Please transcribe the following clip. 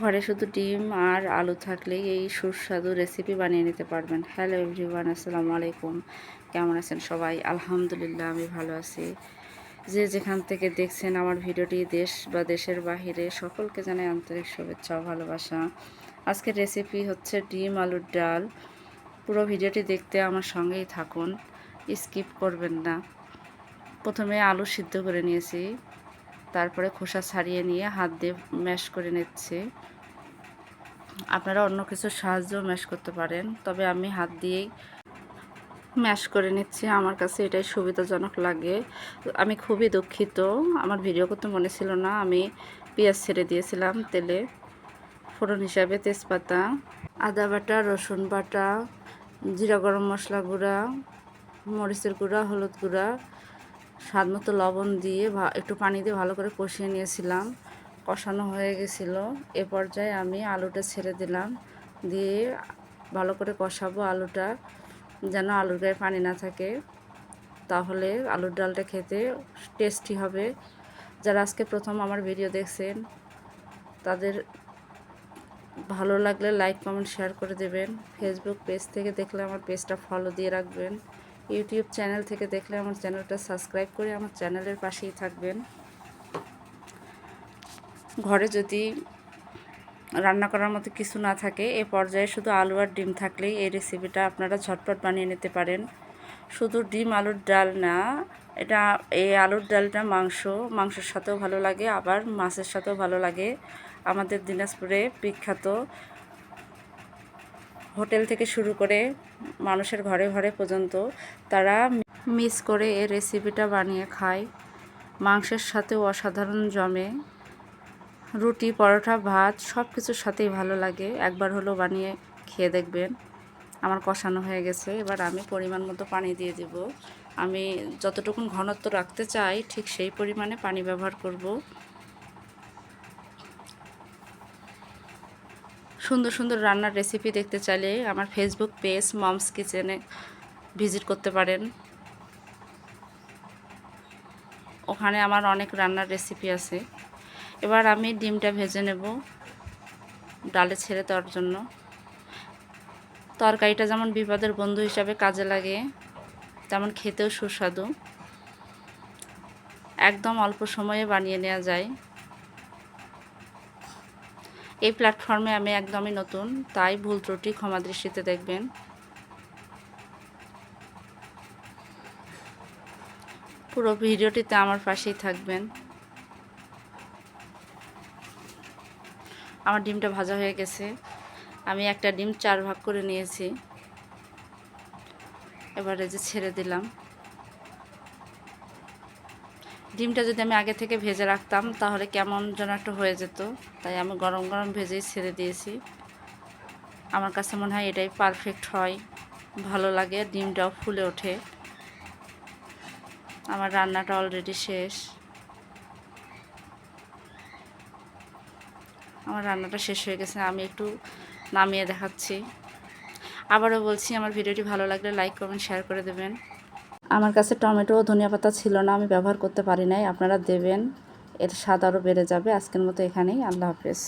ঘরে শুধু ডিম আর আলু থাকলেই এই সুস্বাদু রেসিপি বানিয়ে নিতে পারবেন। হ্যালো এভরিওয়ান আসসালামু আলাইকুম। কেমন আছেন সবাই? আলহামদুলিল্লাহ, আমি ভালো আছি। যে যেখান থেকে দেখছেন আমার ভিডিওটি দেশ বা দেশের বাহিরে, সকলকে জানাই আন্তরিক শুভেচ্ছা ও ভালোবাসা। আজকের রেসিপি হচ্ছে ডিম আলুর ডাল। পুরো ভিডিওটি দেখতে আমার সঙ্গেই থাকুন। স্কিপ করবেন না। প্রথমে আলু সিদ্ধ করে নিয়েছি। তারপরে খোসা ছাড়িয়ে নিয়ে হাত দিয়ে ম্যাশ করে নিচ্ছি। আপনারা অন্য কিছু সাহায্যও ম্যাশ করতে পারেন, তবে আমি হাত দিয়েই ম্যাশ করে নিচ্ছি। আমার কাছে এটাই সুবিধাজনক লাগে। আমি খুবই দুঃখিত। আমার ভিডিও করতে মনে ছিল না। আমি পেঁয়াজ ছেড়ে দিয়েছিলাম তেলে। ফোড়ন হিসাবে তেজপাতা, আদা বাটা, রসুন বাটা, জিরা গরম মশলা গুঁড়া, মরিচের গুঁড়া, হলুদ গুঁড়া স্বাদ মতো লবণ দিয়ে একটু পানি দিয়ে ভালো করে কষিয়ে নিয়েছিলাম। কষানো হয়ে গেছিল। এ পর্যায়ে আমি আলুটা ছেড়ে দিলাম। দিয়ে ভালো করে কষাবো আলুটা, যেন আলুর গায়ে পানি না থাকে। তাহলে আলুর ডালটা খেতে টেস্টি হবে। যারা আজকে প্রথম আমার ভিডিও দেখছেন, তাদের ভালো লাগলে লাইক, কমেন্ট, শেয়ার করে দেবেন। ফেসবুক পেজ থেকে দেখলে আমার পেজটা ফলো দিয়ে রাখবেন। ইউটিউব চ্যানেল থেকে দেখলে আমার চ্যানেলটা সাবস্ক্রাইব করে আমার চ্যানেলের পাশেই থাকবেন। ঘরে যদি রান্না করার মতো কিছু না থাকে, এ পর্যায়ে শুধু আলু আর ডিম থাকলেই এই রেসিপিটা আপনারা ঝটপট বানিয়ে নিতে পারেন। শুধু ডিম, আলুর ডাল না, এটা এই আলুর ডালটা মাংস, মাংসের সাথেও ভালো লাগে, আবার মাছের সাথেও ভালো লাগে। আমাদের দিনাজপুরে বিখ্যাত হোটেল থেকে শুরু করে মানুষের ঘরে ঘরে পর্যন্ত তারা মিস করে এই রেসিপিটা বানিয়ে খায়। মাংসের সাথেও অসাধারণ জমে। রুটি, পরোটা, ভাত সব কিছুর সাথেই ভালো লাগে। একবার হলো বানিয়ে খেয়ে দেখবেন। আমার কষানো হয়ে গেছে। এবার আমি পরিমাণ মতো পানি দিয়ে দেব। আমি যতটুকুন ঘনত্ব রাখতে চাই, ঠিক সেই পরিমাণে পানি ব্যবহার করব। সুন্দর সুন্দর রান্নার রেসিপি দেখতে চাইলে আমার ফেসবুক পেজ মমস কিচেনে ভিজিট করতে পারেন। ওখানে আমার অনেক রান্নার রেসিপি আছে। এবার আমি ডিমটা ভেজে নেব ডালে ছেড়ে দেওয়ার জন্য। তরকারিটা যেমন বিপদের বন্ধু হিসাবে কাজে লাগে, তেমন খেতেও সুস্বাদু। একদম অল্প সময়ে বানিয়ে নেওয়া যায়। এই প্ল্যাটফর্মে আমি একদমই নতুন, তাই ভুল ত্রুটি ক্ষমা দৃষ্টিতে দেখবেন। পুরো ভিডিওটিতে আমার পাশেই থাকবেন। আমার ডিমটা ভাজা হয়ে গেছে। আমি একটা ডিম চার ভাগ করে নিয়েছি। এবারে যে ছেড়ে দিলাম। ডিমটা যদি আমি আগে থেকে ভেজে রাখতাম, তাহলে কেমন যেন একটা হয়ে যেত। তাই আমি গরম গরম ভেজেই ছেড়ে দিয়েছি। আমার কাছে মনে হয় এটাই পারফেক্ট হয়। ভালো লাগে, ডিমটাও ফুলে ওঠে। আমার রান্নাটা অলরেডি শেষ। আমার রান্নাটা শেষ হয়ে গেছে, আমি একটু নামিয়ে দেখাচ্ছি। আবারও বলছি, আমার ভিডিওটি ভালো লাগলে লাইক কমেন্ট শেয়ার করে দেবেন। আমার কাছে টমেটো ও ধনিয়া পাতা ছিল না, আমি ব্যবহার করতে পারি নাই। আপনারা দেবেন, এর স্বাদ আরও বেড়ে যাবে। আজকের মতো এখানেই। আল্লাহ হাফেজ।